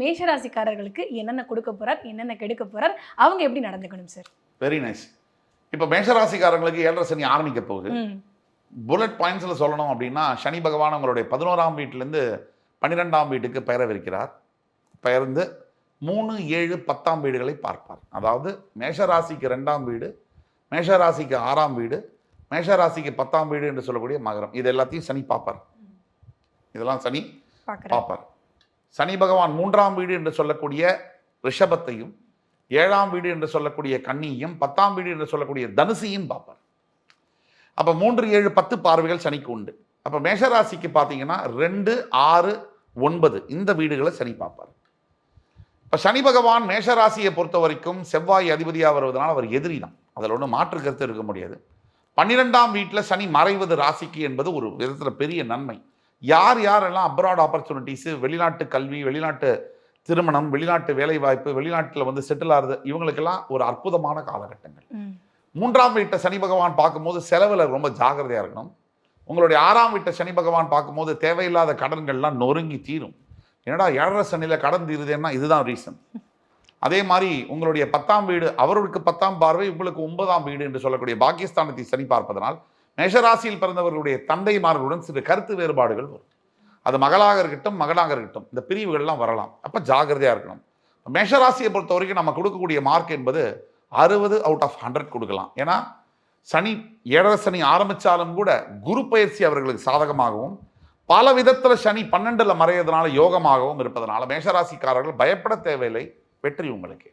மேஷராசிக்காரர்களுக்கு என்னென்ன கொடுக்க போறார் என்னென்ன கெடுக்க போறார் அவங்க எப்படி நடந்துக்கணும் சார் வெரி நைஸ் இப்போ மேஷராசிக்காரங்களுக்கு ஏழரை சனி ஆரம்பிக்க போகுது. புல்லட் பாயிண்ட்ஸில் சொல்லணும் அப்படின்னா சனி பகவான் உங்களுடைய பதினோராம் வீட்டிலேருந்து பன்னிரெண்டாம் வீட்டுக்கு பெயரவிருக்கிறார். பெயர்ந்து மூணு ஏழு பத்தாம் வீடுகளை பார்ப்பார். அதாவது மேஷராசிக்கு ரெண்டாம் வீடு மேஷராசிக்கு ஆறாம் வீடு மேஷராசிக்கு பத்தாம் வீடு என்று சொல்லக்கூடிய மகரம். இது எல்லாத்தையும் சனி பார்ப்பார். இதெல்லாம் சனி பார்ப்பார். சனி பகவான் மூன்றாம் வீடு என்று சொல்லக்கூடிய ரிஷபத்தையும் ஏழாம் வீடு என்று சொல்லக்கூடிய கன்னியையும் பத்தாம் வீடு என்று சொல்லக்கூடிய தனுசையும் பார்ப்பார். அப்போ மூன்று ஏழு பத்து பார்வைகள் சனிக்கு உண்டு. அப்போ மேஷராசிக்கு பார்த்தீங்கன்னா ரெண்டு ஆறு ஒன்பது இந்த வீடுகளை சனி பார்ப்பார். இப்போ சனி பகவான் மேஷராசியை பொறுத்த வரைக்கும் செவ்வாய் அதிபதியாக வருவதனால் அவர் எதிரி தான். அதில் ஒன்றும் மாற்று கருத்து இருக்க முடியாது. பன்னிரெண்டாம் வீட்டில் சனி மறைவது ராசிக்கு என்பது ஒரு விதத்தில் பெரிய நன்மை. யார் யாரெல்லாம் அப்ராட் ஆப்பர்ச்சுனிட்டிஸு வெளிநாட்டு கல்வி வெளிநாட்டு திருமணம் வெளிநாட்டு வேலைவாய்ப்பு வெளிநாட்டில் வந்து செட்டில் ஆகுது இவங்களுக்கெல்லாம் ஒரு அற்புதமான காலகட்டங்கள். மூன்றாம் வீட்டை சனி பகவான் பார்க்கும்போது செலவில் ரொம்ப ஜாக்கிரதையாக இருக்கணும். உங்களுடைய ஆறாம் வீட்டை சனி பகவான் பார்க்கும்போது தேவையில்லாத கடன்கள்லாம் நொறுங்கி தீரும். என்னடா ஏழரை சனியில் கடன் தீருதேன்னா இதுதான் ரீசன் அதே மாதிரி உங்களுடைய பத்தாம் வீடு அவருக்கு பத்தாம் பார்வை உங்களுக்கு ஒன்பதாம் வீடு என்று சொல்லக்கூடிய பாகிஸ்தானத்தை சனி பார்ப்பதனால் மேஷராசியில் பிறந்தவர்களுடைய தந்தைமார்களுடன் சிறு கருத்து வேறுபாடுகள் வரும். அது மகளாக இருக்கட்டும் மகனாக இருக்கட்டும் இந்த பிரிவுகள்லாம் வரலாம். அப்போ ஜாகிரதையாக இருக்கணும். மேஷராசியை பொறுத்த வரைக்கும் நம்ம கொடுக்கக்கூடிய மார்க் என்பது அறுபது அவுட் ஆஃப் ஹண்ட்ரட் கொடுக்கலாம். ஏன்னா சனி ஏழரை சனி ஆரம்பித்தாலும் கூட குரு பயிற்சி அவர்களுக்கு சாதகமாகவும் பல விதத்தில் சனி பன்னெண்டில் மறையிறதுனால யோகமாகவும் இருப்பதனால மேஷராசிக்காரர்கள் பயப்பட தேவையில்லை. வெற்றி உங்களுக்கு.